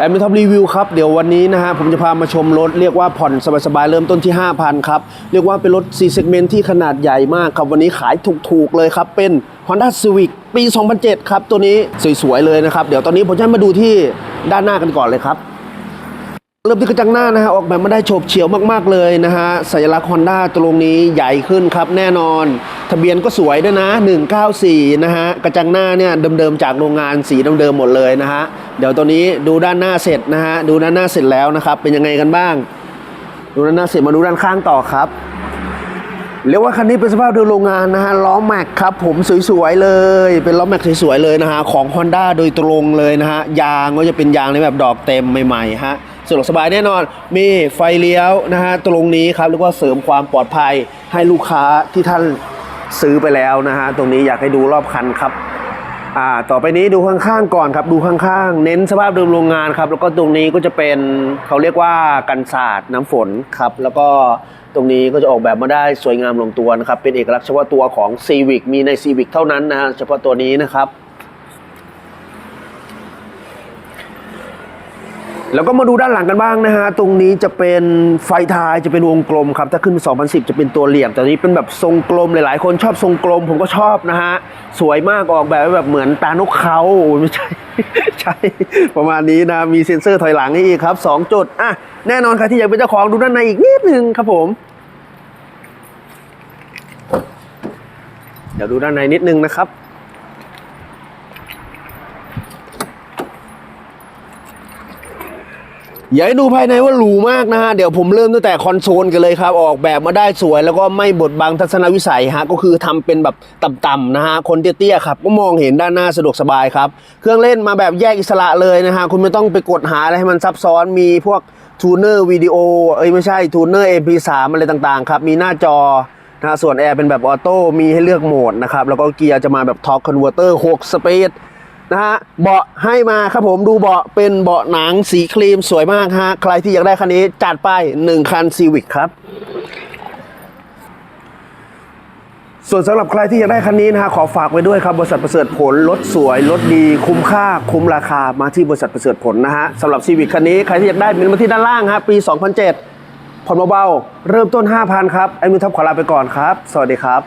แอดมินท็อปรีวิวครับ เดี๋ยววันนี้นะฮะ ผมจะพามาชมรถ เรียกว่าผ่อนสบายๆ เริ่มต้นที่ 5,000 ครับ เรียกว่าเป็นรถ 4 segment ที่ขนาดใหญ่มากครับ วันนี้ขายถูกๆ เลยครับ เป็น Honda Civic ปี 2007 ครับ ตัวนี้สวยๆ เลยนะครับ เดี๋ยวตอนนี้ผมจะให้มาดูที่ด้านหน้ากันก่อนเลยครับ เริ่มที่กระจังหน้านะฮะ ออกแบบมาได้โฉบเฉี่ยวมากๆเลยนะฮะสัญลักษณ์ฮอนด้าตรงนี้ใหญ่ขึ้นครับแน่นอน ทะเบียนก็สวยด้วยนะ 194 นะฮะ กระจังหน้าเนี่ยเดิมๆจากโรงงานสีเดิมๆหมดเลยนะฮะ เดี๋ยวตัวนี้ดูด้านหน้าเสร็จนะฮะ ดูด้านหน้าเสร็จแล้วนะครับ เป็นยังไงกันบ้าง ดูด้านหน้าเสร็จมาดูด้านข้างต่อครับเรียกว่าคันนี้เป็นสภาพเดิมโรงงานนะฮะล้อแม็กครับผมสวยๆเลย เป็นล้อแม็กสวยๆเลยนะฮะของ Honda โดยตรงเลยนะฮะยางก็จะเป็นยางในแบบดอกเต็มใหม่ๆฮะสะดวกสบายแน่นอน มีไฟเลี้ยวนะฮะตรงนี้ครับเรียกว่าเสริมความปลอดภัยให้ลูกค้าที่ท่าน ซื้อไปแล้วนะฮะตรงนี้อยากให้ดูรอบคันครับอ่าต่อไปนี้ดูข้างๆก่อนครับ ดูข้างๆ เน้นสภาพเดิมโรงงานครับ แล้วก็ตรงนี้ก็จะเป็นเขาเรียกว่ากันศาสตร์น้ำฝนครับ แล้วก็ตรงนี้ก็จะออกแบบมาได้สวยงามลงตัวนะครับ เป็นเอกลักษณ์เฉพาะตัวของ Civic มีใน Civic เท่านั้นนะฮะเฉพาะตัวนี้นะครับ แล้วก็มาดูด้านหลังกันบ้างนะฮะ ตรงนี้จะเป็นไฟท้ายจะเป็นวงกลมครับ ถ้าขึ้น 2010 จะเป็นตัวเหลี่ยม แต่นี้เป็นแบบทรงกลม หลายๆ คนชอบทรงกลม ผมก็ชอบนะฮะ สวยมากออกแบบแบบเหมือนตานกเขาไม่ใช่ ใช่ ประมาณนี้นะ มีเซ็นเซอร์ถอยหลังให้อีกครับ 2 จุด อะ แน่นอนใครที่อยากเป็นเจ้าของดูด้านในอีกนิดนึงครับผม เดี๋ยวดูด้านในนิดนึงนะครับ อยากให้ดูภายในว่าหรูมากนะฮะ เดี๋ยวผมเริ่มตั้งแต่คอนโซลกันเลยครับ ออกแบบมาได้สวย แล้วก็ไม่บดบังทัศนวิสัยฮะ ก็คือทำเป็นแบบต่ำๆนะฮะ คนเตี้ยๆครับ ก็มองเห็นด้านหน้าสะดวกสบายครับ เครื่องเล่นมาแบบแยกอิสระเลยนะฮะ คุณไม่ต้องไปกดหาอะไรให้มันซับซ้อน มีพวกทูเนอร์วิดีโอ เอ้ยไม่ใช่ทูเนอร์ MP3 อะไรต่างๆครับ มีหน้าจอนะฮะส่วนแอร์เป็นแบบออโต้ มีให้เลือกโหมดนะครับ แล้วก็เกียร์จะมาแบบท็อ r คอนเวอร์เตอร์6สปีด นะฮะเบาะให้มาครับผมดูเบาะเป็นเบาะหนังสีครีมสวยมากฮะใครที่อยากได้คันนี้จัดไป1คันซีวิกครับ ส่วนสำหรับใครที่อยากได้คันนี้นะฮะขอฝากไว้ด้วยครับบริษัทประเสริฐผลรถสวยรถดีคุ้มค่าคุ้มราคามาที่บริษัทประเสริฐผลนะฮะสำหรับซีวิกคันนี้ใครที่อยากได้เป็นมาที่ด้านล่างฮะปี 2007ผ่อนเบาๆเริ่มต้น 5,000 ครับไอ้มือทับขอลาไปก่อนครับ สวัสดีครับ